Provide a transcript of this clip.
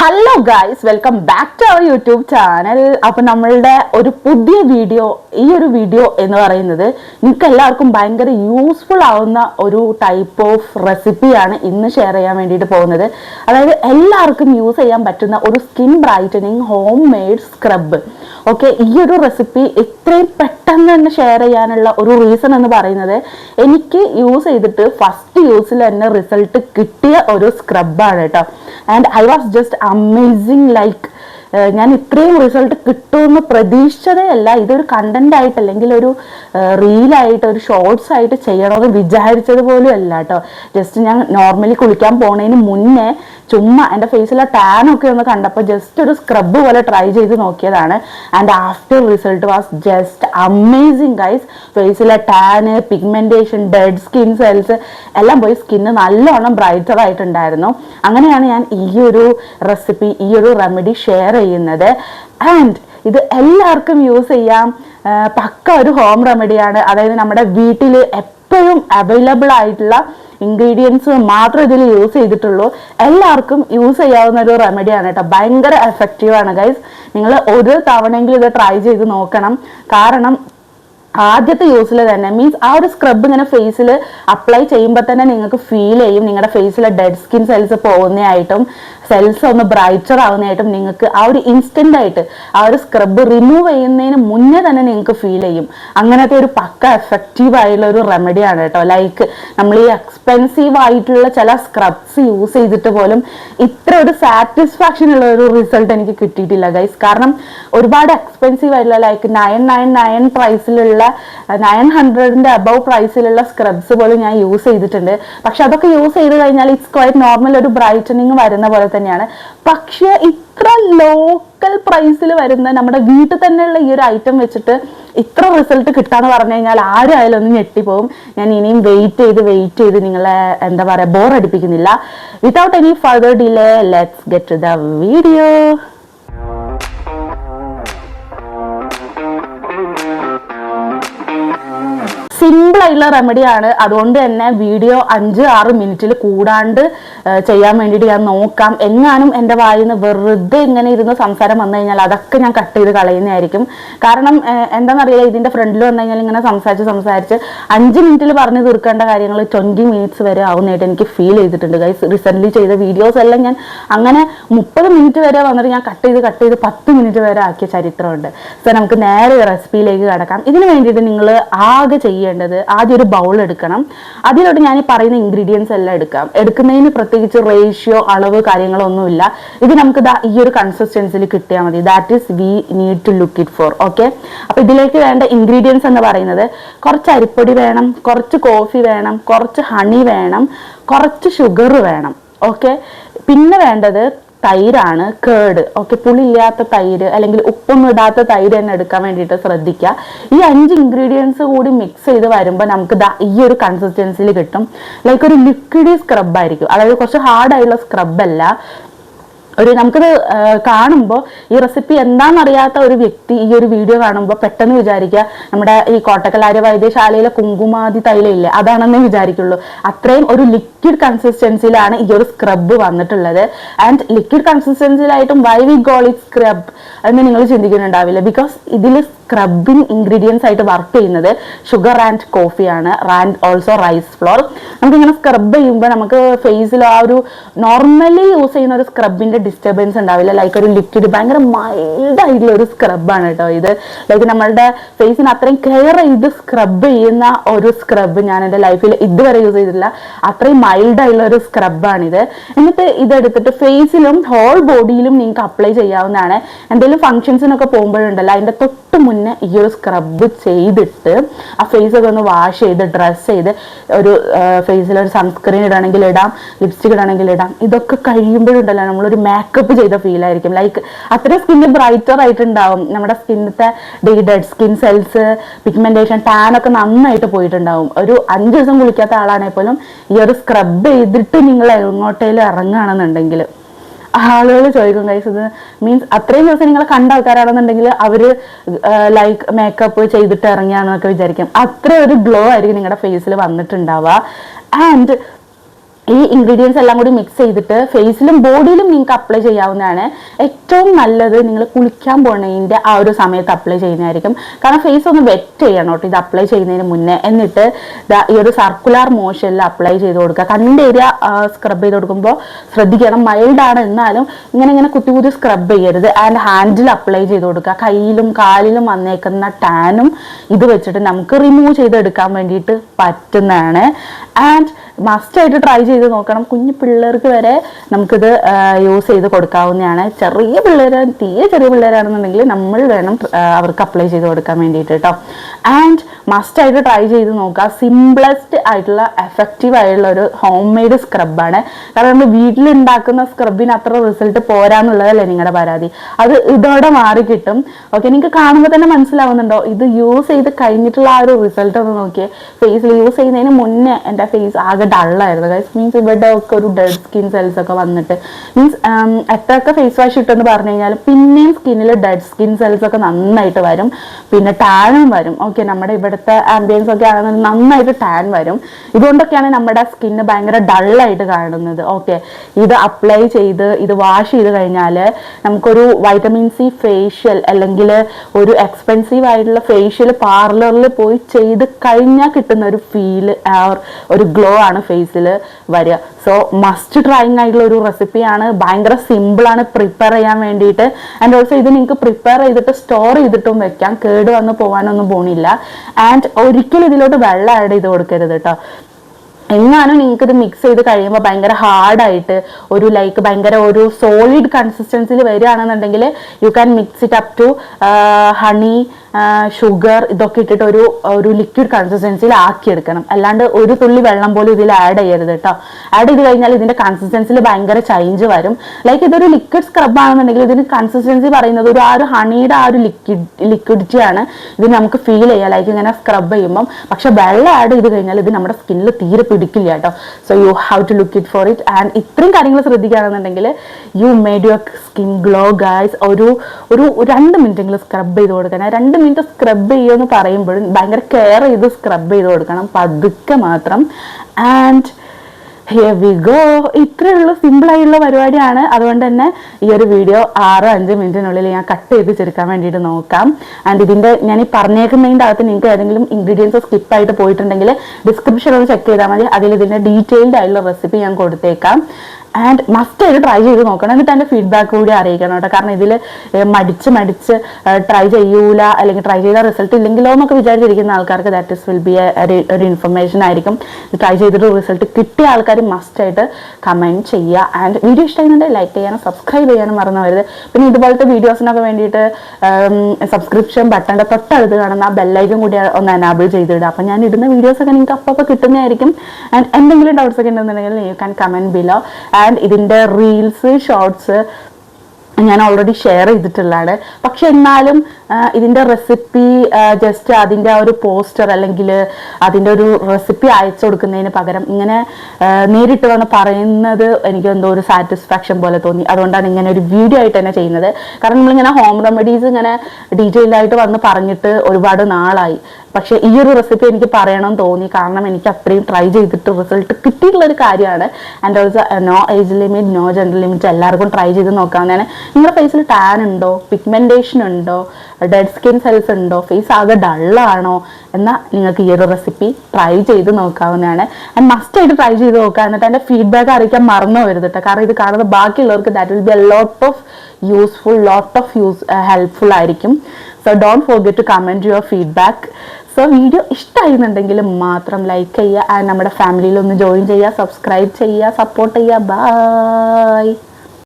Hello guys welcome back to our YouTube channel അപ്പൊ നമ്മളുടെ ഒരു പുതിയ വീഡിയോ ഈ ഒരു വീഡിയോ എന്ന് പറയുന്നത് നിങ്ങൾക്ക് എല്ലാവർക്കും ഭയങ്കര യൂസ്ഫുൾ ആവുന്ന ഒരു ടൈപ്പ് ഓഫ് റെസിപ്പിയാണ് ഇന്ന് ഷെയർ ചെയ്യാൻ വേണ്ടിയിട്ട് പോകുന്നത്. അതായത് എല്ലാവർക്കും യൂസ് ചെയ്യാൻ പറ്റുന്ന ഒരു skin brightening homemade scrub okay ഈ ഒരു റെസിപ്പി ഇത്രയും പെട്ടെന്ന് തന്നെ ഷെയർ ചെയ്യാനുള്ള ഒരു റീസൺ എന്ന് പറയുന്നത് എനിക്ക് യൂസ് ചെയ്തിട്ട് ഫസ്റ്റ് യൂസിൽ തന്നെ റിസൾട്ട് കിട്ടിയ ഒരു സ്ക്രബാണ് കേട്ടോ. And I was just amazing like ഞാൻ ഇത്രയും റിസൾട്ട് കിട്ടുമെന്ന് പ്രതീക്ഷിച്ചതേ അല്ല ഇതൊരു കണ്ടന്റ് ആയിട്ട് അല്ലെങ്കിൽ ഒരു റീലായിട്ട് ഒരു ഷോർട്സ് ആയിട്ട് ചെയ്യണമെന്ന് വിചാരിച്ചത് പോലും അല്ല കേട്ടോ ജസ്റ്റ് ഞാൻ നോർമലി കുളിക്കാൻ പോണതിന് മുന്നേ ചുമ്മാ എന്റെ ഫേസിലെ ഒക്കെ ഒന്ന് കണ്ടപ്പോൾ ജസ്റ്റ് ഒരു സ്ക്രബ് പോലെ ട്രൈ ചെയ്ത് നോക്കിയതാണ്. And after result was just amazing guys ഫേസിലെ tan pigmentation dead skin cells എല്ലാം പോയി സ്കിന്ന് നല്ലോണം ബ്രൈറ്റർ ആയിട്ടുണ്ടായിരുന്നു. അങ്ങനെയാണ് ഞാൻ ഈ ഒരു റെസിപ്പി ഈ ഒരു റെമഡി ഷെയർ ചെയ്യുന്നത്. ആൻഡ് ഇത് എല്ലാവർക്കും യൂസ് ചെയ്യാം. പക്ക ഒരു ഹോം റെമഡിയാണ് അതായത് നമ്മുടെ വീട്ടിൽ എപ്പോഴും അവൈലബിൾ ആയിട്ടുള്ള ഇൻഗ്രീഡിയൻസ് മാത്രം ഇതിൽ യൂസ് ചെയ്തിട്ടുള്ളൂ. എല്ലാവർക്കും യൂസ് ചെയ്യാവുന്ന ഒരു റെമഡിയാണ് കേട്ടോ. ഭയങ്കര എഫക്റ്റീവ് ആണ് ഗൈസ് നിങ്ങൾ ഒരു തവണയെങ്കിലും ഇത് ട്രൈ ചെയ്ത് നോക്കണം. കാരണം ആദ്യത്തെ യൂസിൽ തന്നെ മീൻസ് ആ ഒരു സ്ക്രബ് ഇങ്ങനെ ഫേസിൽ അപ്ലൈ ചെയ്യുമ്പോൾ തന്നെ നിങ്ങൾക്ക് ഫീൽ ചെയ്യും. നിങ്ങളുടെ ഫേസിലെ ഡെഡ് സ്കിൻ സെൽസ് പോകുന്നതായിട്ടും. സെൽസ് ഒന്ന് ബ്രൈറ്റർ ആവുന്നതായിട്ടും നിങ്ങൾക്ക് ആ ഒരു ഇൻസ്റ്റന്റ് ആയിട്ട് ആ ഒരു സ്ക്രബ് റിമൂവ് ചെയ്യുന്നതിന് മുന്നേ തന്നെ നിങ്ങൾക്ക് ഫീൽ ചെയ്യും. അങ്ങനത്തെ ഒരു പക്ക എഫക്റ്റീവ് ആയിട്ടുള്ള ഒരു റെമഡിയാണ് കേട്ടോ. ലൈക്ക് നമ്മൾ ഈ എക്സ്പെൻസീവ് ആയിട്ടുള്ള ചില സ്ക്രബ്സ് യൂസ് ചെയ്തിട്ട് പോലും ഇത്ര ഒരു സാറ്റിസ്ഫാക്ഷൻ ഉള്ള ഒരു റിസൾട്ട് എനിക്ക് കിട്ടിയിട്ടില്ല ഗൈസ് കാരണം ഒരുപാട് എക്സ്പെൻസീവ് ആയിട്ടുള്ള ലൈക്ക് നയൻ നയൻ നയൻ പ്രൈസിലുള്ള നയൻ ഹൺഡ്രഡിന്റെ അബവ് പ്രൈസിലുള്ള സ്ക്രബ്സ് പോലും ഞാൻ യൂസ് ചെയ്തിട്ടുണ്ട്. പക്ഷെ അതൊക്കെ യൂസ് ചെയ്ത് കഴിഞ്ഞാൽ ഇറ്റ്സ് ക്വൈറ്റ് നോർമൽ ഒരു ബ്രൈറ്റനിങ് വരുന്ന പോലെ തന്നെയാണ്. പക്ഷേ ഇത്ര ലോക്കൽ പ്രൈസിൽ വരുന്ന നമ്മുടെ വീട്ടിൽ തന്നെയുള്ള ഈ ഒരു ഐറ്റം വെച്ചിട്ട് ഇത്ര റിസൾട്ട് കിട്ടാന്ന് പറഞ്ഞു കഴിഞ്ഞാൽ ആരായാലും ഒന്ന് ഞെട്ടിപ്പോവും. ഞാൻ ഇനിയും വെയിറ്റ് ചെയ്ത് വെയിറ്റ് ചെയ്ത് നിങ്ങളെ എന്താ പറയുക bore അടിപ്പിക്കുന്നില്ല. Without any further delay let's get the video simple ആയിട്ടുള്ള റെമഡിയാണ് അതുകൊണ്ട് തന്നെ വീഡിയോ അഞ്ച് ആറ് മിനിറ്റിൽ കൂടാണ്ട് ചെയ്യാൻ വേണ്ടിയിട്ട് ഞാൻ നോക്കാം. എങ്ങാനും എന്റെ വായിൽ നിന്ന് വെറുതെ ഇങ്ങനെ ഇരുന്ന് സംസാരം വന്നു കഴിഞ്ഞാൽ അതൊക്കെ ഞാൻ കട്ട് ചെയ്ത് കളയുന്നതായിരിക്കും. കാരണം എന്താണെന്നറിയില്ല ഇതിന്റെ ഫ്രണ്ടിൽ വന്നു കഴിഞ്ഞാൽ ഇങ്ങനെ സംസാരിച്ച് സംസാരിച്ച് അഞ്ച് മിനിറ്റിൽ പറഞ്ഞ് തീർക്കേണ്ട കാര്യങ്ങൾ ട്വന്റി മിനിറ്റ്സ് വരെ ആവുന്നതായിട്ട് എനിക്ക് ഫീൽ ചെയ്തിട്ടുണ്ട് ഗൈസ് റീസെന്റ്ലി ചെയ്ത വീഡിയോസ് എല്ലാം ഞാൻ അങ്ങനെ മുപ്പത് മിനിറ്റ് വരെ വന്നിട്ട് ഞാൻ കട്ട് ചെയ്ത് കട്ട് ചെയ്ത് പത്ത് മിനിറ്റ് വരെ ആക്കിയ ചരിത്രമുണ്ട്. സോ നമുക്ക് നേരെ റെസിപ്പിയിലേക്ക് കടക്കാം. ഇതിന് വേണ്ടിയിട്ട് നിങ്ങൾ ആകെ ചെയ്യേണ്ടത് ആദ്യം ഒരു ബൗൾ എടുക്കണം. അതിലോട്ട് ഞാൻ ഈ പറയുന്ന ഇൻഗ്രീഡിയൻസ് എല്ലാം എടുക്കാം. എടുക്കുന്നതിന് പ്രത്യേകിച്ച് റേഷ്യോ അളവ് കാര്യങ്ങളൊന്നുമില്ല. ഇത് നമുക്ക് ദാ ഈ ഒരു കൺസിസ്റ്റൻസിൽ കിട്ടിയാൽ മതി. That is we need to look it for okay അപ്പൊ ഇതിലേക്ക് വേണ്ട ഇൻഗ്രീഡിയൻസ് എന്ന് പറയുന്നത് കുറച്ച് അരിപ്പൊടി വേണം കുറച്ച് കോഫി വേണം കുറച്ച് ഹണി വേണം കുറച്ച് ഷുഗർ വേണം. ഓക്കെ പിന്നെ വേണ്ടത് തൈരാണ് കേട്. ഓക്കെ പുളിയില്ലാത്ത തൈര് അല്ലെങ്കിൽ ഉപ്പൊന്നും ഇടാത്ത തൈര് തന്നെ എടുക്കാൻ വേണ്ടിയിട്ട് ശ്രദ്ധിക്കുക. ഈ അഞ്ച് ഇൻഗ്രീഡിയൻസ് കൂടി മിക്സ് ചെയ്ത് വരുമ്പോൾ നമുക്ക് ദാ ഈ ഒരു കൺസിസ്റ്റൻസിയിൽ കിട്ടും. ലൈക്ക് ഒരു ലിക്വിഡ് സ്ക്രബ് ആയിരിക്കും. അതായത് കുറച്ച് ഹാർഡ് ആയിട്ടുള്ള സ്ക്രബ് അല്ല. ഒരു നമുക്കിത് കാണുമ്പോൾ ഈ റെസിപ്പി എന്താണെന്നറിയാത്ത ഒരു വ്യക്തി ഈ ഒരു വീഡിയോ കാണുമ്പോൾ പെട്ടെന്ന് വിചാരിക്കുക നമ്മുടെ ഈ കോട്ടക്കലാര്യ വൈദ്യശാലയിലെ കുങ്കുമാതി തൈലയില്ലേ അതാണെന്ന് വിചാരിക്കുള്ളൂ. അത്രയും ഒരു ലിക്വിഡ് കൺസിസ്റ്റൻസിയിലാണ് ഈ ഒരു സ്ക്രബ് വന്നിട്ടുള്ളത്. ആൻഡ് ലിക്വിഡ് കൺസിസ്റ്റൻസിയിലായിട്ടും വൈ വി ഇറ്റ് സ്ക്രബ് എന്ന് നിങ്ങൾ ചിന്തിക്കുന്നുണ്ടാവില്ല. ബിക്കോസ് ഇതിൽ സ്ക്രബിങ് ഇൻഗ്രീഡിയൻസ് ആയിട്ട് വർക്ക് ചെയ്യുന്നത് ഷുഗർ ആൻഡ് കോഫിയാണ് ആൻഡ് ഓൾസോ റൈസ് ഫ്ലോർ നമുക്കിങ്ങനെ സ്ക്രബ് ചെയ്യുമ്പോൾ നമുക്ക് ഫേസിൽ ആ ഒരു നോർമലി യൂസ് ചെയ്യുന്ന ഒരു സ്ക്രബിന്റെ ഡിസ്റ്റർബൻസ് ഉണ്ടാവില്ല. ലൈക്ക് ഒരു ലിക്വിഡ് ഭയങ്കര മൈൽഡ് ആയിട്ടുള്ള ഒരു സ്ക്രബാണ് കേട്ടോ ഇത്. ലൈക്ക് നമ്മളുടെ ഫേസിന് അത്രയും കെയർ ചെയ്ത് സ്ക്രബ് ചെയ്യുന്ന ഒരു സ്ക്രബ് ഞാൻ എന്റെ ലൈഫിൽ ഇതുവരെ യൂസ് ചെയ്തിട്ടില്ല. അത്രയും മൈൽഡ് ആയിട്ടുള്ള ഒരു സ്ക്രബാണിത് എന്നിട്ട് ഇതെടുത്തിട്ട് ഫേസിലും ഹോൾ ബോഡിയിലും നിങ്ങൾക്ക് അപ്ലൈ ചെയ്യാവുന്നതാണ്. എന്തെങ്കിലും ഫംഗ്ഷൻസിനൊക്കെ പോകുമ്പോഴുണ്ടല്ലോ അതിന്റെ തൊട്ട് മുന്നേ ഈ ഒരു സ്ക്രബ് ചെയ്തിട്ട് ആ ഫേസ് ഒക്കെ ഒന്ന് വാഷ് ചെയ്ത് ഡ്രസ്സ് ചെയ്ത് ഒരു ഫേസിലൊരു സൺസ്ക്രീൻ ഇടണമെങ്കിൽ ഇടാം ലിപ്സ്റ്റിക് ഇടണമെങ്കിൽ ഇടാം. ഇതൊക്കെ കഴിയുമ്പോഴുണ്ടല്ലോ നമ്മളൊരു മേക്കപ്പ് ചെയ്ത ഫീൽ ആയിരിക്കും. ലൈക്ക് അത്ര സ്കിന്ന് ബ്രൈറ്റർ ആയിട്ടുണ്ടാവും. നമ്മുടെ സ്കിന്നത്തെ dead skin cells pigmentation tan ഒക്കെ നന്നായിട്ട് പോയിട്ടുണ്ടാവും. ഒരു അഞ്ച് ദിവസം കുളിക്കാത്ത ആളാണെങ്കിൽ പോലും ഈ ഒരു സ്ക്രബ് ചെയ്തിട്ട് നിങ്ങൾ എങ്ങോട്ടേലും ഇറങ്ങുകയാണെന്നുണ്ടെങ്കിൽ ആളുകൾ ചോദിക്കും കൈസ് ഇത് മീൻസ് അത്രയും ദിവസം നിങ്ങളെ കണ്ട ആൾക്കാരാണെന്നുണ്ടെങ്കിൽ അവർ ലൈക്ക് മേക്കപ്പ് ചെയ്തിട്ട് ഇറങ്ങിയാണെന്നൊക്കെ വിചാരിക്കും. അത്ര ഒരു ഗ്ലോ ആയിരിക്കും നിങ്ങളുടെ ഫേസിൽ വന്നിട്ടുണ്ടാവുക. ആൻഡ് ഈ ഇൻഗ്രീഡിയൻസ് എല്ലാം കൂടി മിക്സ് ചെയ്തിട്ട് ഫേസിലും ബോഡിയിലും നിങ്ങൾക്ക് അപ്ലൈ ചെയ്യാവുന്നതാണ്. ഏറ്റവും നല്ലത് നിങ്ങൾ കുളിക്കാൻ പോകുന്നതിന്റെ ആ ഒരു സമയത്ത് അപ്ലൈ ചെയ്യുന്നതായിരിക്കും. കാരണം ഫേസ് ഒന്ന് വെറ്റ് ചെയ്യണം കേട്ടോ ഇത് അപ്ലൈ ചെയ്യുന്നതിന് മുന്നേ. എന്നിട്ട് ഈ ഒരു സർക്കുലർ മോഷനിൽ അപ്ലൈ ചെയ്ത് കൊടുക്കുക. കണ്ണിന്റെ ഏരിയ സ്ക്രബ് ചെയ്ത് കൊടുക്കുമ്പോൾ ശ്രദ്ധിക്കണം. മൈൽഡാണ് എന്നാലും ഇങ്ങനെ ഇങ്ങനെ കുത്തി കുത്തി സ്ക്രബ് ചെയ്യരുത്. ആൻഡ് ഹാൻഡിൽ അപ്ലൈ ചെയ്ത് കൊടുക്കുക. കയ്യിലും കാലിലും വന്നേക്കുന്ന ടാനും ഇത് വെച്ചിട്ട് നമുക്ക് റിമൂവ് ചെയ്തെടുക്കാൻ വേണ്ടിയിട്ട് പറ്റുന്നതാണ്. ആൻഡ് മസ്റ്റായിട്ട് ട്രൈ ചെയ്ത് നോക്കണം. കുഞ്ഞു പിള്ളേർക്ക് വരെ നമുക്കിത് യൂസ് ചെയ്ത് കൊടുക്കാവുന്നതാണ്. ചെറിയ പിള്ളേർ തീരെ ചെറിയ പിള്ളേരാണെന്നുണ്ടെങ്കിൽ നമ്മൾ വേണം അവർക്ക് അപ്ലൈ ചെയ്ത് കൊടുക്കാൻ വേണ്ടിയിട്ട് കേട്ടോ ആൻഡ് മസ്റ്റായിട്ട് ട്രൈ ചെയ്ത് നോക്കുക. സിംപ്ലസ്റ്റ് ആയിട്ടുള്ള എഫക്റ്റീവ് ആയിട്ടുള്ള ഒരു ഹോം മെയ്ഡ് സ്ക്രബാണ് കാരണം നമ്മൾ വീട്ടിലുണ്ടാക്കുന്ന സ്ക്രബിന് അത്ര റിസൾട്ട് പോരാന്നുള്ളതല്ലേ നിങ്ങളുടെ പരാതി. അത് ഇതോടെ മാറി കിട്ടും. ഓക്കെ നിങ്ങൾക്ക് കാണുമ്പോൾ തന്നെ മനസ്സിലാവുന്നുണ്ടോ? ഇത് യൂസ് ചെയ്ത് കഴിഞ്ഞിട്ടുള്ള ആ ഒരു റിസൾട്ട് ഒന്ന് നോക്കിയേ. ഫേസിൽ യൂസ് ചെയ്യുന്നതിന് മുന്നേ എന്റെ ഫേസ് ആകെ ഡള്ളായിരുന്നു ഗൈസ് മീൻസ് ഇവിടെ ഒക്കെ ഒരു ഡെഡ് സ്കിൻ സെൽസ് ഒക്കെ വന്നിട്ട്. മീൻസ് എത്രയൊക്കെ ഫേസ് വാഷ് ഇട്ടെന്ന് പറഞ്ഞു കഴിഞ്ഞാൽ പിന്നെയും സ്കിന്നിൽ ഡെഡ് സ്കിൻ സെൽസ് ഒക്കെ നന്നായിട്ട് വരും. പിന്നെ ടാനും വരും. ഓക്കെ നമ്മുടെ ഇവിടുത്തെ ആംബിയൻസ് ഒക്കെ ആണെന്നുണ്ടെങ്കിൽ നന്നായിട്ട് ടാൻ വരും. ഇതുകൊണ്ടൊക്കെയാണ് നമ്മുടെ സ്കിന്ന് ഭയങ്കര ഡള്ളായിട്ട് കാണുന്നത്. ഓക്കെ ഇത് അപ്ലൈ ചെയ്ത് ഇത് വാഷ് ചെയ്ത് കഴിഞ്ഞാൽ നമുക്കൊരു വൈറ്റമിൻ സി ഫേഷ്യൽ അല്ലെങ്കിൽ ഒരു എക്സ്പെൻസീവ് ആയിട്ടുള്ള ഫേഷ്യൽ പാർലറിൽ പോയി ചെയ്ത് കഴിഞ്ഞാൽ കിട്ടുന്ന ഒരു ഫീൽ ഒരു ഗ്ലോ ആണ് ഫേസിൽ വരിക. സോ മസ്റ്റ് ട്രൈങ് ആയിട്ടുള്ള ഒരു റെസിപ്പിയാണ് ഭയങ്കര സിമ്പിളാണ് പ്രിപ്പയർ ചെയ്യാൻ വേണ്ടിയിട്ട്. ആൻഡ് ഓൾസോ ഇത് നിങ്ങൾക്ക് പ്രിപ്പയർ ചെയ്തിട്ട് സ്റ്റോർ ചെയ്തിട്ടും വെക്കാം. കേട് വന്ന് പോകാനൊന്നും പോണില്ല. ആൻഡ് ഒരിക്കലും ഇതിലോട്ട് വെള്ളം ആഡ് ചെയ്ത് കൊടുക്കരുത് കേട്ടോ എങ്ങാനും നിങ്ങൾക്ക് ഇത് മിക്സ് ചെയ്ത് കഴിയുമ്പോൾ ഭയങ്കര ഹാർഡായിട്ട് ഒരു ലൈക്ക് ഭയങ്കര ഒരു സോളിഡ് കൺസിസ്റ്റൻസിൽ വരികയാണെന്നുണ്ടെങ്കിൽ you can mix it up to honey sugar ഇതൊക്കെ ഇട്ടിട്ട് ഒരു ഒരു ലിക്വിഡ് കൺസിസ്റ്റൻസിയിൽ ആക്കിയെടുക്കണം. അല്ലാണ്ട് ഒരു തുള്ളി വെള്ളം പോലും ഇതിൽ ആഡ് ചെയ്യരുത് കേട്ടോ ആഡ് ചെയ്ത് കഴിഞ്ഞാൽ ഇതിന്റെ കൺസിസ്റ്റൻസിൽ ഭയങ്കര ചേഞ്ച് വരും. ലൈക്ക് ഇതൊരു ലിക്വിഡ് സ്ക്രബ് ആണെന്നുണ്ടെങ്കിൽ ഇതിന് കൺസിസ്റ്റൻസി പറയുന്നത് ഒരു ആ ഒരു ഹണിയുടെ ആ ഒരു ലിക്വിഡ് ലിക്വിഡിറ്റിയാണ് ഇത് നമുക്ക് ഫീൽ ചെയ്യാം. ലൈക്ക് ഇങ്ങനെ സ്ക്രബ് ചെയ്യുമ്പം. പക്ഷെ വെള്ളം ആഡ് ചെയ്ത് കഴിഞ്ഞാൽ ഇത് നമ്മുടെ സ്കിന്നിൽ തീരെ പിടിക്കില്ല കേട്ടോ. So you have to look it for it and ഇത്രയും കാര്യങ്ങൾ ശ്രദ്ധിക്കുകയാണെന്നുണ്ടെങ്കിൽ you made your skin glow guys ഒരു ഒരു രണ്ട് മിനിറ്റെങ്കിലും സ്ക്രബ് ചെയ്ത് കൊടുക്കണം. രണ്ട് മിനിറ്റ് സ്ക്രബ് ചെയ്യുമെന്ന് പറയുമ്പോഴും ഭയങ്കര കെയർ ചെയ്ത് സ്ക്രബ് ചെയ്ത് കൊടുക്കണം. പതുക്കെ മാത്രം. ആൻഡ് ഹിയർ ഇത്രയുള്ള ആയിട്ടുള്ള പരിപാടിയാണ്. അതുകൊണ്ട് തന്നെ ഈ ഒരു വീഡിയോ ആറോ അഞ്ച് മിനിറ്റിനുള്ളിൽ ഞാൻ കട്ട് ചെയ്ത് ചെറുക്കാൻ വേണ്ടിയിട്ട് നോക്കാം. ആൻഡ് ഇതിന്റെ ഞാൻ ഈ പറഞ്ഞേക്കുന്നതിന്റെ അകത്ത് നിങ്ങൾക്ക് ഏതെങ്കിലും ഇൻഗ്രീഡിയൻസ് സ്കിപ്പായിട്ട് പോയിട്ടുണ്ടെങ്കിൽ ഡിസ്ക്രിപ്ഷൻ ഒന്ന് ചെക്ക് ചെയ്താൽ മതി. അതിൽ ഇതിന്റെ ഡീറ്റെയിൽഡ് ആയിട്ടുള്ള റെസിപ്പി ഞാൻ കൊടുത്തേക്കാം. ആൻഡ് മസ്റ്റ് ആയിട്ട് ട്രൈ ചെയ്ത് നോക്കണം. എന്നിട്ട് എന്റെ ഫീഡ്ബാക്ക് കൂടി അറിയിക്കണം കേട്ടോ. കാരണം ഇതിൽ മടിച്ച് മടിച്ച് ട്രൈ ചെയ്യൂല അല്ലെങ്കിൽ ട്രൈ ചെയ്ത റിസൾട്ട് ഇല്ലെങ്കിലോ എന്നൊക്കെ വിചാരിച്ചിരിക്കുന്ന ആൾക്കാർക്ക് ദാറ്റ് ഇസ് വിൽ ബി ഒരു ഇൻഫർമേഷൻ ആയിരിക്കും. ട്രൈ ചെയ്തിട്ട് റിസൾട്ട് കിട്ടിയ ആൾക്കാർ മസ്റ്റ് ആയിട്ട് കമന്റ് ചെയ്യുക. ആൻഡ് വീഡിയോ ഇഷ്ടമായിരുന്നുണ്ടെങ്കിൽ ലൈക്ക് ചെയ്യാനും സബ്സ്ക്രൈബ് ചെയ്യാനും മറന്നു വരുത് പിന്നെ ഇതുപോലത്തെ വീഡിയോസിനൊക്കെ വേണ്ടിയിട്ട് സബ്സ്ക്രിപ്ഷൻ ബട്ടന്റെ തൊട്ടടുത്ത് കാണുന്ന ആ ബെല്ലൈക്കും കൂടി ഒന്ന് എനാബിൾ ചെയ്തിടുക. അപ്പം ഞാൻ ഇടുന്ന വീഡിയോസൊക്കെ നിങ്ങൾക്ക് അപ്പോൾ അപ്പോൾ കിട്ടുന്നതായിരിക്കും. ആൻഡ് എന്തെങ്കിലും ഡൗട്ട്സ് ഒക്കെ ഉണ്ടെന്നുണ്ടെങ്കിൽ you can comment below and ഇതിന്റെ റീൽസ് ഷോർട്സ് ഞാൻ ഓൾറെഡി ഷെയർ ചെയ്തിട്ടുള്ളതാണ്. പക്ഷെ എന്നാലും ഇതിന്റെ റെസിപ്പി ജസ്റ്റ് അതിന്റെ ഒരു പോസ്റ്റർ അല്ലെങ്കിൽ അതിന്റെ ഒരു റെസിപ്പി അയച്ചു കൊടുക്കുന്നതിന് പകരം ഇങ്ങനെ നേരിട്ട് വന്ന് പറയുന്നത് എനിക്ക് എന്തോ ഒരു സാറ്റിസ്ഫാക്ഷൻ പോലെ തോന്നി. അതുകൊണ്ടാണ് ഇങ്ങനെ ഒരു വീഡിയോ ആയിട്ട് തന്നെ ചെയ്യുന്നത്. കാരണം നമ്മളിങ്ങനെ ഹോം റെമഡീസ് ഇങ്ങനെ ഡീറ്റെയിൽഡ് ആയിട്ട് വന്ന് പറഞ്ഞിട്ട് ഒരുപാട് നാളായി. പക്ഷെ ഈ ഒരു റെസിപ്പി എനിക്ക് പറയണം തോന്നി. കാരണം എനിക്ക് അത്രയും ട്രൈ ചെയ്തിട്ട് റിസൾട്ട് കിട്ടിയിട്ടുള്ള ഒരു കാര്യമാണ് and also no age limit no gender limit എല്ലാവർക്കും ട്രൈ ചെയ്ത് നോക്കാവുന്നതാണ്. നിങ്ങളുടെ ഫേസിൽ ടാൻ ഉണ്ടോ? പിഗ്മെന്റേഷൻ ഉണ്ടോ? ഡെഡ് സ്കിൻ സെൽസ് ഉണ്ടോ? ഫേസ് ആകെ ഡള്ളാണോ എന്നാൽ നിങ്ങൾക്ക് ഈ ഒരു റെസിപ്പി ട്രൈ ചെയ്ത് നോക്കാവുന്നതാണ്. ആൻഡ് മസ്റ്റ് ആയിട്ട് ട്രൈ ചെയ്ത് നോക്കുക എന്നിട്ട് എന്റെ ഫീഡ്ബാക്ക് അറിയിക്കാൻ മറന്നു വരുത് കേട്ടോ കാരണം ഇത് കാണുന്ന ബാക്കിയുള്ളവർക്ക് that will be a lot of useful lot of use helpful ആയിരിക്കും. So don't forget to comment your feedback so video ഇഷ്ടമായിരുന്നുണ്ടെങ്കിൽ മാത്രം ലൈക്ക് ചെയ്യുക. ആൻഡ് നമ്മുടെ ഫാമിലിയിൽ ഒന്ന് ജോയിൻ ചെയ്യുക സബ്സ്ക്രൈബ് ചെയ്യുക സപ്പോർട്ട് ചെയ്യുക. ബൈ